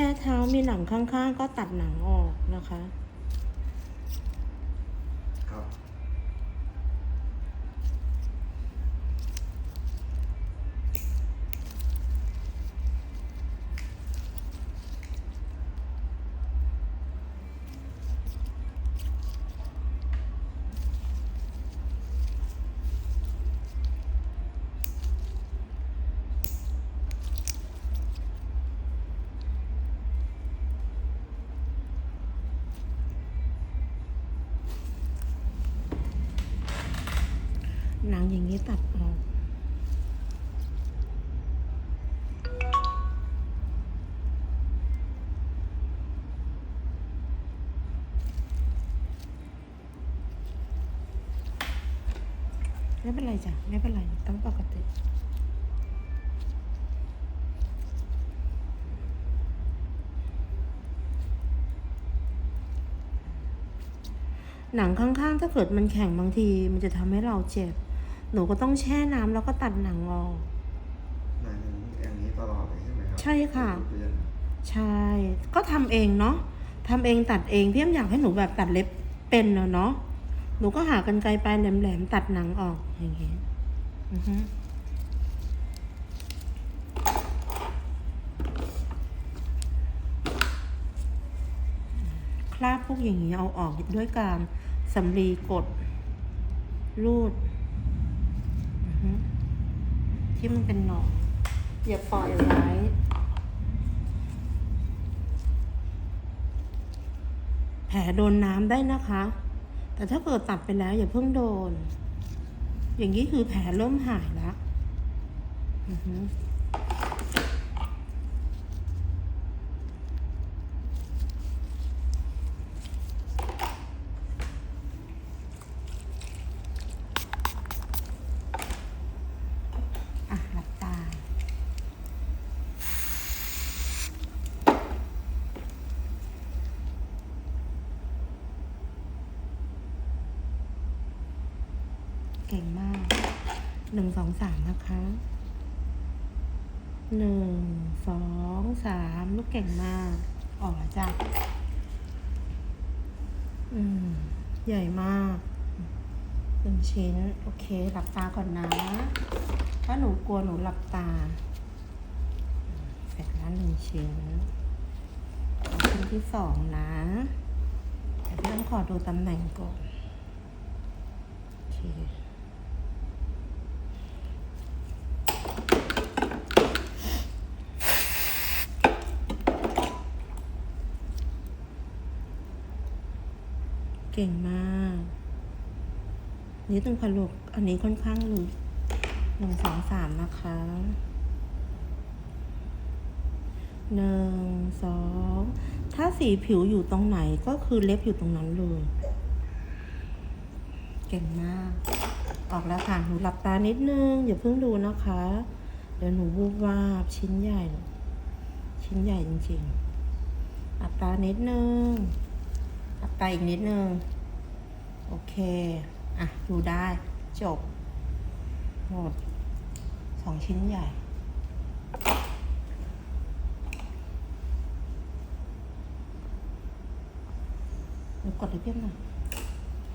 ค่เท้ามีหนังข้างๆ ก็ตัดหนังออกนะคะ หนังอย่างนี้ตัดออกไม่เป็นไรจ้ะ ไม่เป็นไรต้องปกติหนังข้างๆ ถ้าเกิดมันแข็งบางที มันจะทำให้เราเจ็บ หนูก็ต้องแช่น้ำแล้วก็ตัดหนังออก หมายถึงอย่างนี้ตลอดเลยใช่ไหมครัใช่ค่ะ ทุกเดือนใช่ ก็ทำเองเนาะทำเองตัดเองพี่แอมอยากให้หนูแบบตัดเล็บเป็นเนอะเนาะหนูก็หากันไกลไปแหลมๆตัดหนังออกอย่างเงี้ยอือฮึคราบพวกอย่างนี้เอาออกด้วยการสำลีกด รูดอือฮึ ที่มันเป็นหนองอย่าปล่อยไว้แผลโดนน้ำได้นะคะ แต่ถ้าเกิดตัดไปแล้วอย่าเพิ่งโดน อย่างนี้คือแผลเริ่มหายแล้ว อือฮึอะหลับตา เก่งมาก หนึ่งสองสามนะคะหนึ่งสองสามลูกเก่งมาก ออกแล้วจ้ะอืม ใหญ่มากหนึ่งชิ้น โอเค หลับตาก่อนนะ ถ้าหนูกลัวหนูหลับตา เสร็จแล้วหนึ่งชิ้น ชิ้นที่สองนะแต่พี่ต้องขอดูตำแหน่งก่อน โอเค ก่งมากนี่ต้งพลุกอันนี้ค่อนข้างหลุดหนึ่งสองสามนะคะหนึ่งสองถ้าสีผิวอยู่ตรงไหนก็คือเล็บอยู่ตรงนั้นเลย เก่งมาก ออกแล้วค่ะหนูหลับตานิดนึง อย่าเพิ่งดูนะคะ เดี๋ยวหนูวูบวาบชิ้นใหญ่ ชิ้นใหญ่จริงๆหลับตานิดนึง หลับตอีกนิดนึง โอเค อะ ดูได้จบ หมดสองชิ้นใหญ่กดี๋ยวกดเพียบหน่อย